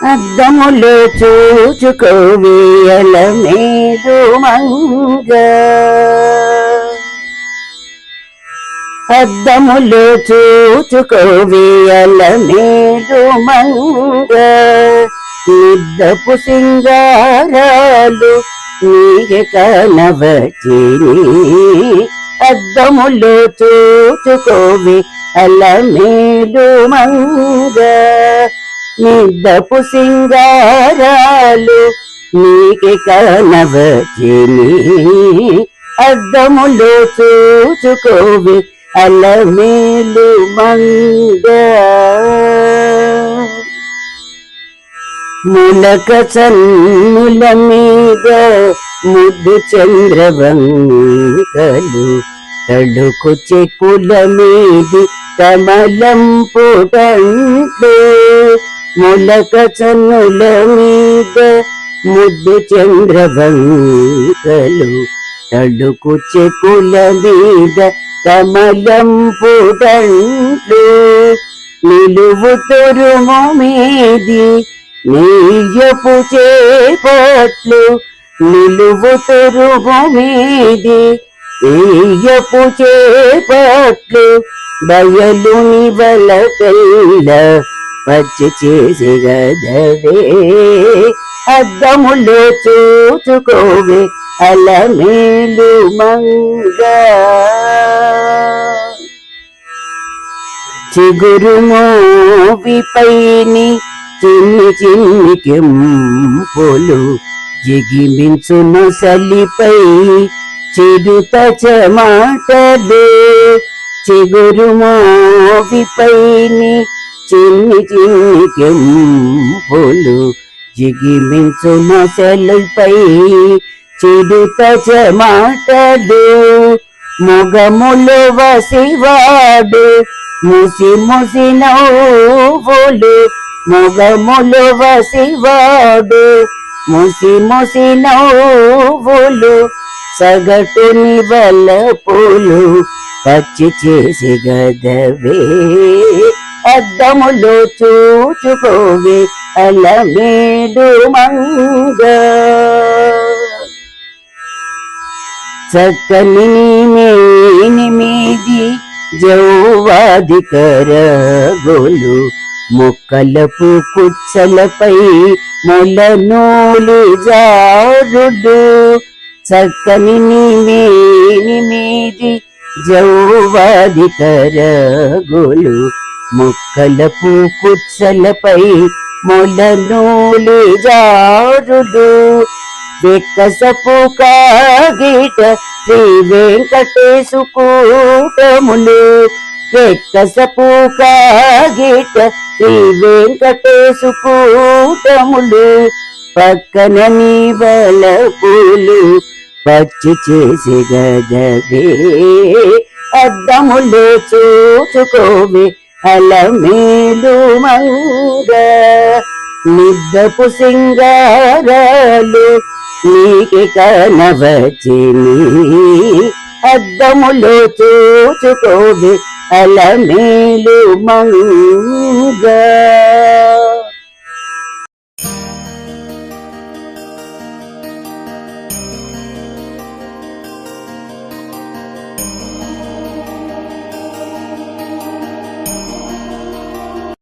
అద్దములో చూచుకోవేయల మేదు మంగ అద్దములో చూచుకోవేయల మేదు మంగ నిద్దపు సింగారాలు నీగె కనవచిని అద్దములో చూచుకోవి అల మేలు మంగ నిద్దపు సింగారాలు నీకి కనవచిని అద్దములో చూచుకోవి అలమేలు మంగ ములక చన్నుల మీద ముద్దు చంద్రవంకలు తడుకు చెప్పుల మీది కమలం పుటంటే ములక చనుల మీద ముద్దు చంద్రవంకలు తడుకు చెక్కుల మీద కమలం పుటంట్లు నిలువు తురుము మీది నీయపు చేపట్లు నిలువు తురుము మీది నీయపు చేపట్లు బయలు నివల పిల్ల పచ్చి చేసి గదవే అద్దములో చూచుకోవే అలమేలు మంగ. చిగురు మోవిపైని చిన్ని చిన్ని కెంపులు జిగిమించున సలిపై చిరుత చమాటలు చిగురు మోవిపైని చిన్ని చిన్ని కెంపులు జిగిమించు సలిపై చిరుత చమాటలు మొగములు వసివాడు ముసి ముసి నవ్వులు. మొగములు వసివాడు ముసి ముసి నవ్వులు. సగటు నివల పూలు పచ్చి చేసి గదవే. అద్దములో చూచుకోవి అలమేడు మంగ. చక్కని మేని మీది జౌవాది కరగోలు మొక్కలపు కుచ్చలపై మొల నూలి జారుడు. చక్కని మేని మీది జౌవాది కరగోలు మొక్కలపు కుచ్చలపై మొలనూలి జారుడు వెక్కసపు కాగిట శ్రీ వెంకటేశు కూటములు వెక్కసపు కాగిట శ్రీ వెంకటేశు కూటములు పక్కన నీవల పూలు పచ్చి చేసి గదవే అద్దములు చూచుకోవే. అలమేలు మౌగ నిద్దపు సింగారాలు నీకి కనవచిని. అద్దములో చూచుకోవి అలమేలు మౌగ